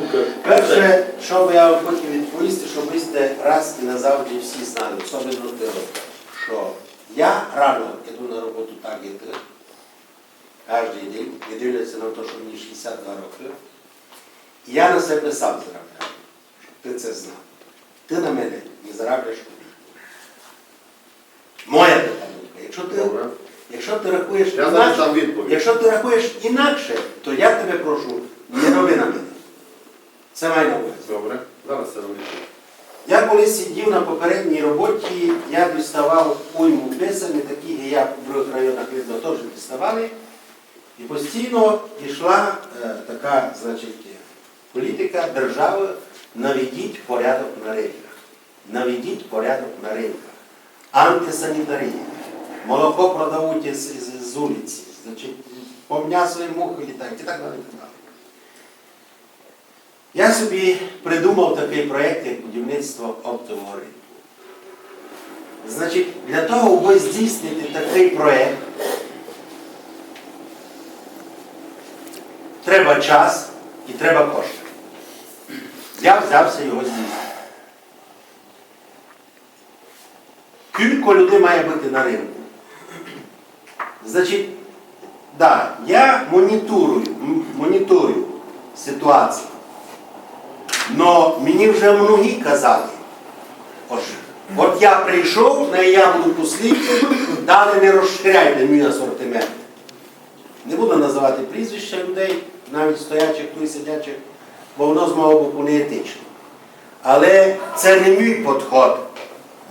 думка. Перше, що би я вам хотів відповісти, щоб ви сте раз і назавжди всі знали, особливо ти, що я рано йду на роботу так і ти, кожен день, не дивлячись на те, що мені 62 роки. І я на себе сам заробляю, ти це знав. Ти на мене не заробляєш. Моя така думка. Якщо ти, Добре. якщо ти рахуєш Я інакше, якщо ти рахуєш інакше, то я тебе прошу, не роби на мене. Це має на увазі. Добре. Зараз це робити. Я коли сидів на попередній роботі, я діставав уйму писань, такі і я в других районах видно теж діставали. І постійно йшла е, така, значить, політика держави наведіть порядок на ринках. Наведіть порядок на ринках. Антисанітарія. Молоко продавуть із, із, з вулиці, значить, по м'ясу і мухи літають і так далі. і так далі. Я собі придумав такий проєкт, як будівництво оптового. Значить, для того, аби здійснити такий проєкт, треба час і треба кошти. Я взявся його здійснити. Кілько людей має бути на ринку. Значить, да, я моніторую, моніторю ситуацію. Но мені вже многі казали, от я прийшов, на я буду посліднім, далі не розширяйте мій асортимент. Не буду називати прізвища людей, навіть стоячих, ту і сидячих, бо воно з мого боку не етично. Але це не мій підход,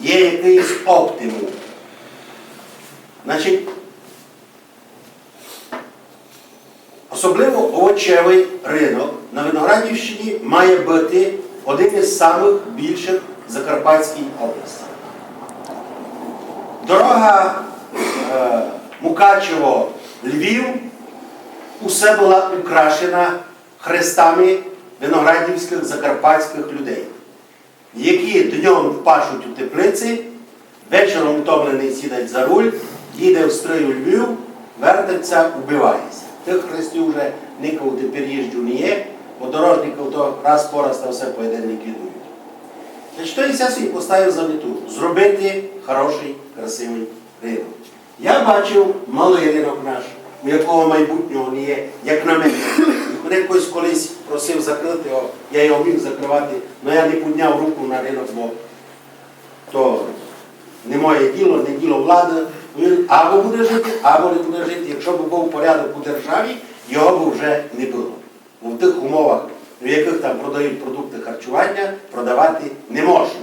є якийсь оптимум. Значить, Особливо овочевий ринок на Виноградівщині має бути один із самих більших в Закарпатській області. Дорога е, Мукачево-Львів усе була украшена хрестами виноградівських закарпатських людей, які днем пашуть у теплиці, вечором втомлений сідать за руль, їде в стрию Львів, вертиться, убивається. Тих хрестів вже ніколи тепер їжджу не є, бо дорожників то раз по раз та все по один ліквідують. Значить, то я поставив за мету зробити хороший, красивий ринок. Я бачив малий ринок наш, у якого майбутнього не є, як на мене. Мене хтось колись просив закрити його, я його міг закривати, але я не підняв руку на ринок, бо то не моє діло, не діло влади. Він або буде жити, або не буде жити. Якщо б був порядок у державі, його б вже не було. В тих умовах, в яких там продають продукти харчування, продавати не можна.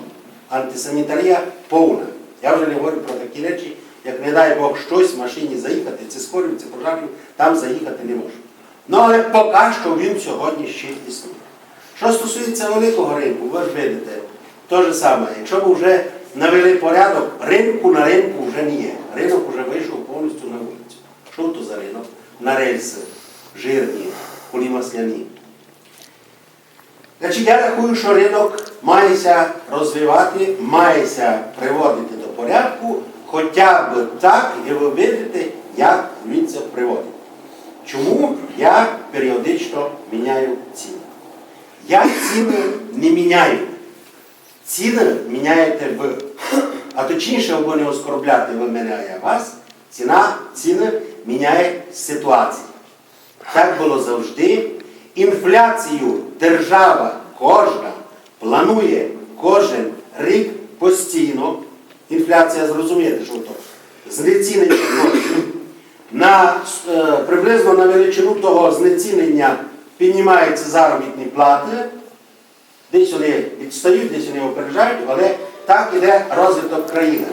Антисанітарія повна. Я вже не говорю про такі речі, як не дай Бог щось в машині заїхати, це скорів, це пожарів, там заїхати не можна. Ну але поки що він сьогодні ще існує. Що стосується великого ринку, ви ж видите, те ж саме, якщо б вже навели порядок, ринку на ринку вже не є. Ринок вже вийшов повністю на вулицю. Що то за ринок? На рельси, жирні, полімасляні. Значить, я рахую, що ринок мається розвивати, мається приводити до порядку, хоча б так, і ви видите, як він це приводить. Чому я періодично міняю ціни? Я ціни не міняю. Ціни міняєте ви. А точніше, аби не оскорбляти ви мене, а я вас, ціна, ціни міняє ситуацію. Так було завжди. Інфляцію держава кожна планує кожен рік постійно. Інфляція, зрозумієте, що то? Знецінення. На, е, приблизно на величину того знецінення піднімаються заробітні плати. Десь вони відстають, десь вони опереджають, але так іде розвиток країни.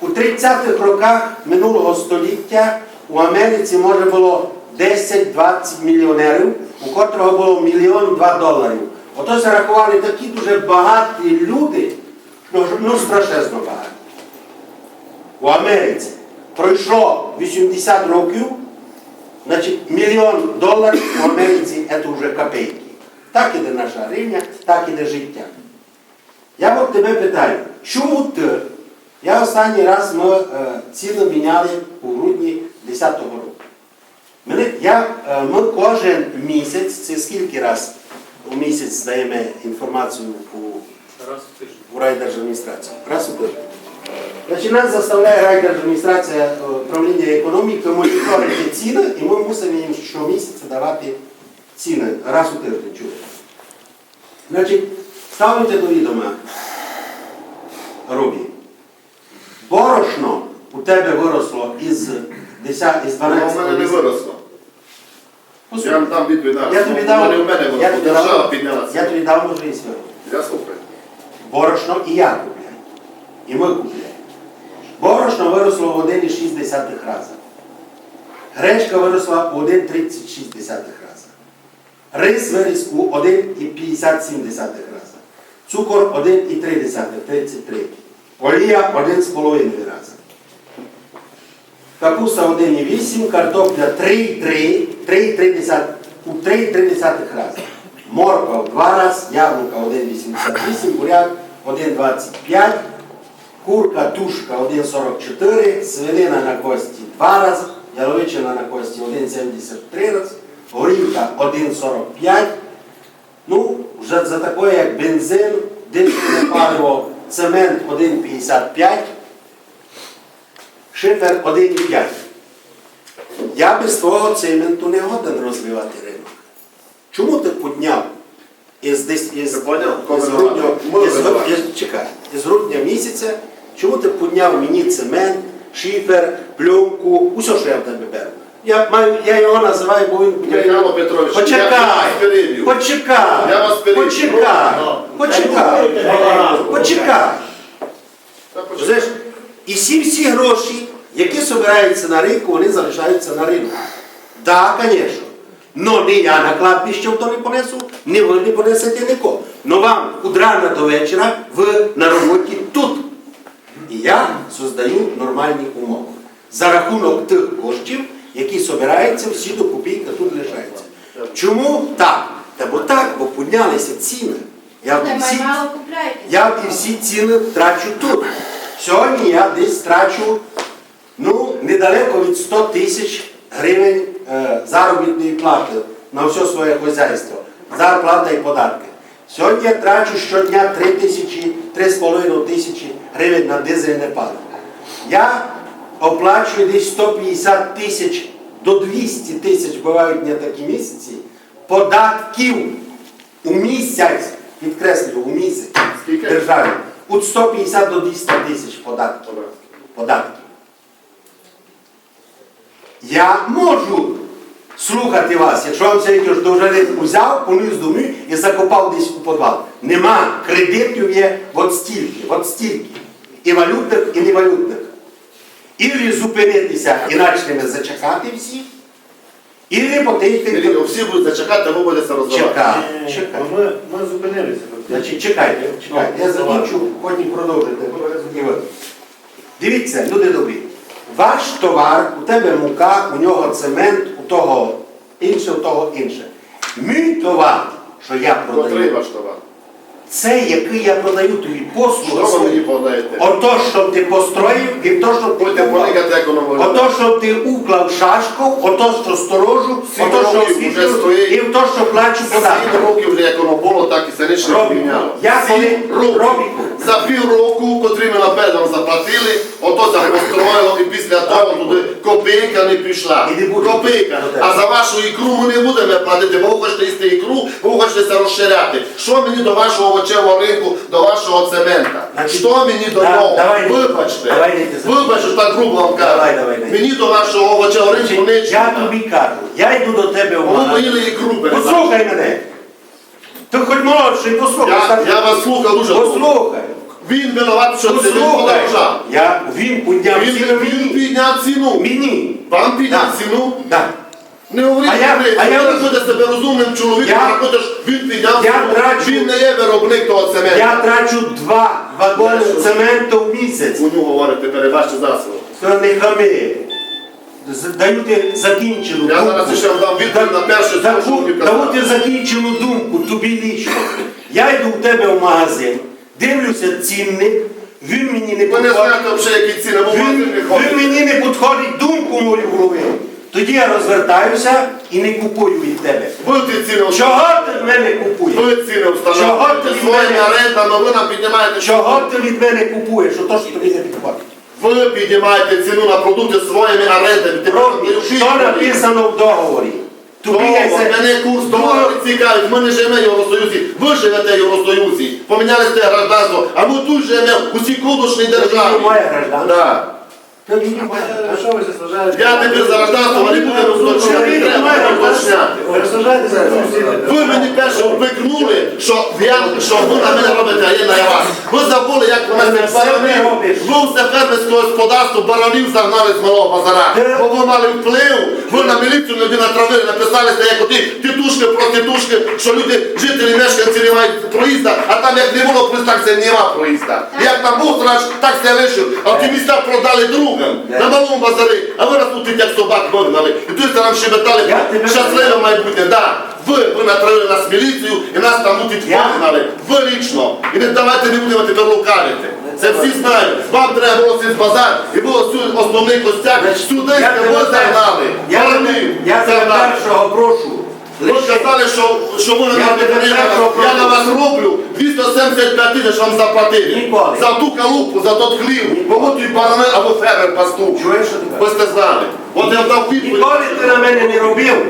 У 30-х роках минулого століття у Америці може було 10-20 мільйонерів, у котрого було мільйон два доларів. Ото зарахували такі дуже багаті люди, ну, ну страшезно багаті. У Америці пройшло 80 років, значить мільйон доларів у Америці це вже копейки. Так іде наша гривня, так іде життя. Я от тебе питаю, чому ти? Я останній раз ми е, ціни міняли у грудні 10-го року. Мене, я, е, ми кожен місяць, це скільки раз? у місяць здаємо інформацію у, у райдержадміністрацію. Раз у тиждень. Значить, нас заставляє райдержадміністрація е, управління економіки моніторити ціни, і ми мусимо їм щомісяця давати ціни раз у тиждень. Чуєте? Значить, ставите до відома, Рубі. Борошно у тебе виросло із 10, із 12 в мене не виросло. Я вам там відповідь. Я тобі Воно дав, не в мене я виросло, тобі держава дав, підняла я це. тобі дав можливість вибрати. Я слухаю. Борошно і я купляю. І ми купляємо. Борошно виросло в 1,6 рази. Гречка виросла в 1,36 рази. Рис виріс у 1,57 рази. Цукор 1,3, 33. Олія 1,5 рази. Капуста 1,8, картопля 3,3, 3,3, у 3,3 рази. Морква в 2 рази, яблука 1,88, буряк 1,25, курка тушка 1,44, свинина на кості 2 рази, яловичина на кості 1,73 рази, горілка 1,45. Ну, вже за таке, як бензин, дизельне паливо, цемент 1,55, шифер 1,5. Я без твого цементу не годен розвивати ринок. Чому ти підняв із, десь, із, із, грудня, місяця, чому ти підняв мені цемент, шифер, пленку, усе, що я в тебе беру. Я, маю, я його називаю, бо він Михайло Петрович, я Почекай, вас почекай, Я вас почекай, почекай. Почекай. І всі всі гроші, які збираються на ринку, вони залишаються на ринку. Так, звісно. Но не я на кладбище то не понесу, не ви не понесете нікого. Но вам від рана до вечора ви на роботі тут. І я создаю нормальні умови. За рахунок тих коштів, які збираються, всі до копійки тут лишаються. Чому так? Та бо так, бо піднялися ціни. Я всі- я всі ціни трачу тут. Сьогодні я десь трачу ну, недалеко від 100 тисяч гривень е, заробітної плати на все своє хозяйство. Зарплата і податки. Сьогодні я трачу щодня 3 тисячі, 3,5 тисячі гривень на дизельне паливо. Я оплачую десь 150 тисяч до 200 тисяч, бувають не такі місяці, податків у місяць, підкреслюю, у місяць державі. От 150 до 200 тисяч податків. податків. Я можу слухати вас, якщо вам сьогодні ж довжини взяв, поніс домі і закопав десь у підвал. Нема кредитів є от стільки, от стільки. І валютних, і невалютних. Ілі зупинитися і почнемо зачекати всі, ілі потихти. Всі будуть зачекати, ви будете роздавати. Чекай. Ми, ми зупинилися. Значить, чекайте, чекайте. Я закінчу, потім продовжуйте. Дивіться, люди добрі. Ваш товар, у тебе мука, у нього цемент, у того інше, у того інше. Мій товар, що я Котрий продаю, ваш товар? Це який я продаю тобі послугу. Що ви мені подаєте? Ото, що ти построїв, і то, що ти Будьте уклав. полікати, як воно може. Ото, що ти уклав шашку, ото, що сторожу, Сім ото, що років освітлюю, вже стоїть. і то, що плачу податки. Сім років вже як воно було, так і це не Робіку. поміняло. Я коли Сім років. Робіку. За пів року, котрі ми наперед вам заплатили, ото построїло і після того туди копійка не пішла. Копійка. Ну. А за вашу ікру ми не будемо платити, бо ви хочете їсти ікру, бо ви хочете це розширяти. Що мені до вашого овочевого ринку, до вашого цемента? Що мені до нього? Вибачте. Вибачте, що так грубо вам кажу. Мені до вашого овочевого ринку не Я тобі кажу, я йду до тебе в Ви поїли ікру Послухай мене. Ти хоч молодший, послухай. Я, я вас слухав дуже. Послухай. Він винуват, що це він Послухай. подорожав. Я, він підняв Він, ціну він мені. підняв ціну. Мені. Вам підняв Да. ціну. Да. Не говоріть, А я- ви, а я- рахуєте себе розумним чоловіком, Я- що він підняв Я ціну. трачу- Він не є виробник того цементу. Я трачу два вагони цементу в місяць. У нього говорите, перебачте засобу. То не хами. З- Даю закінчену Я думку. зараз ще дам відповідь на перше, що Таку- мені казали. ти закінчену думку, тобі лічно. Я йду в тебе в магазин, дивлюся цінник, він мені не Ви не підходить. знаєте взагалі, які ціни, бо Він, не він ходить. мені не підходить думку мою в голові. Тоді я розвертаюся і не купую від тебе. Ви ті ціни, Чого ти в мене купуєш? ви своїми мене, орендами, ви нам піднімаєте чого ти від мене купуєш? Що то, що тобі не підходить? Ви підіймаєте ціну на продукти своїми орендами. Тепер що написано в договорі? Тобі це- мене курс договору цікавить, ми не живемо в Євросоюзі, ви живете в Євросоюзі, поміняли сте гражданство, а ми тут живемо у цій кудушній Тобі державі. немає гражданства. Да. Що ви? Я тепер за гражданство, а не буду розточняти, треба розточняти. Ви мені перше впикнули, що, я, що ви на мене робите, а я на вас. Ви забули, як ви мене баранів, ви все фермерське господарство баранів загнали з малого базара. Бо ви мали вплив, ви на міліцію не натравили, написали, що як оті тітушки, проститушки, що люди, жителі, мешканці не мають проїзда, а там як не було проїзда, так це нема проїзда. Як там був страж, так це лишив, а ті місця продали другим на малому базарі, а ви нас тут як собак вигнали. І тут нам шебетали Я тебе щасливе майбутнє. Да. Ви, ви натравили нас в міліцію і нас там тут Я- вигнали. Ви лічно. І не давайте не будемо тепер лукавити. Це всі знають. Вам треба було цей базар, і було сю- основний костяк. Сюди Я ви загнали. Я я загнали. першого прошу. Ви Лише сказали, що, що ви на Я нас не тебе повинні. першого Я на вас роблю 275 тисяч вам заплатили. Ніколи. За ту калупу, за тот хлів. Бо ви тут барани або фермер пастух. Чуєш, що ти Ви сте знали. От я дав відповідь. Ніколи ти на мене не робив.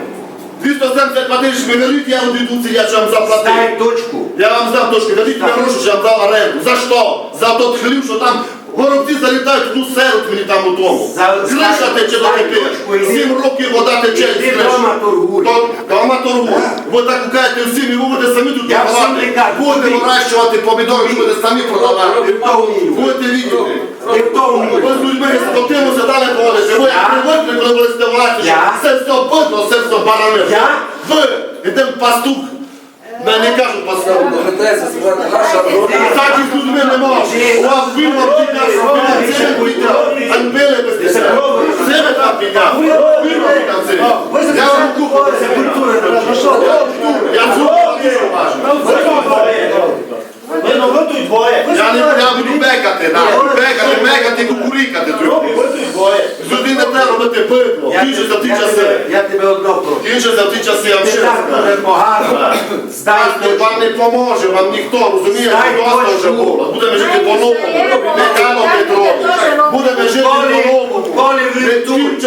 275 тисяч великі, я це, я ж вам заплатив. Стай точку. Я вам здам точки, дадіть мені гроші, що я вам дав оренду. За що? За тот хлів, що там горобці залітають, ну серуть мені там у тому. Криша тече до тепер. Сім років вода тече з криші. дома торгуй. То- Дома торгуй. Ви так гукаєте всім, і ви будете самі тут торгувати. Будете вирощувати помідори, будете самі продавати. Будете хто Ви з людьми скотину сідали ходите. Ви привикли, коли що Я? це все бидно, це все барани. Ви, ідем пастух. Не, не кажу пастух. Звертається сказати, наша Так із людьми не можна. У вас вільно підняв, це не підняв. Анбили без тебе. Це не там підняв. Вільно підняв це. Я вам куплю. Це культура. Я цю дуже ви ну ви тут двоє. Я не буду бекати, бекати, мекати, кукурікати. Ви тут двоє. З людини не треба робити бидло. Я за ті часи. Я тебе одобру. За ті часи, Ти так дуже погано. Здай Вам- Вам не поможе, вам ніхто, розумієте, Дай досить вже точку. було. Будемо жити по-новому. Не Михайло Петрович. Будемо жити Коли- по-новому. коли ви Не тут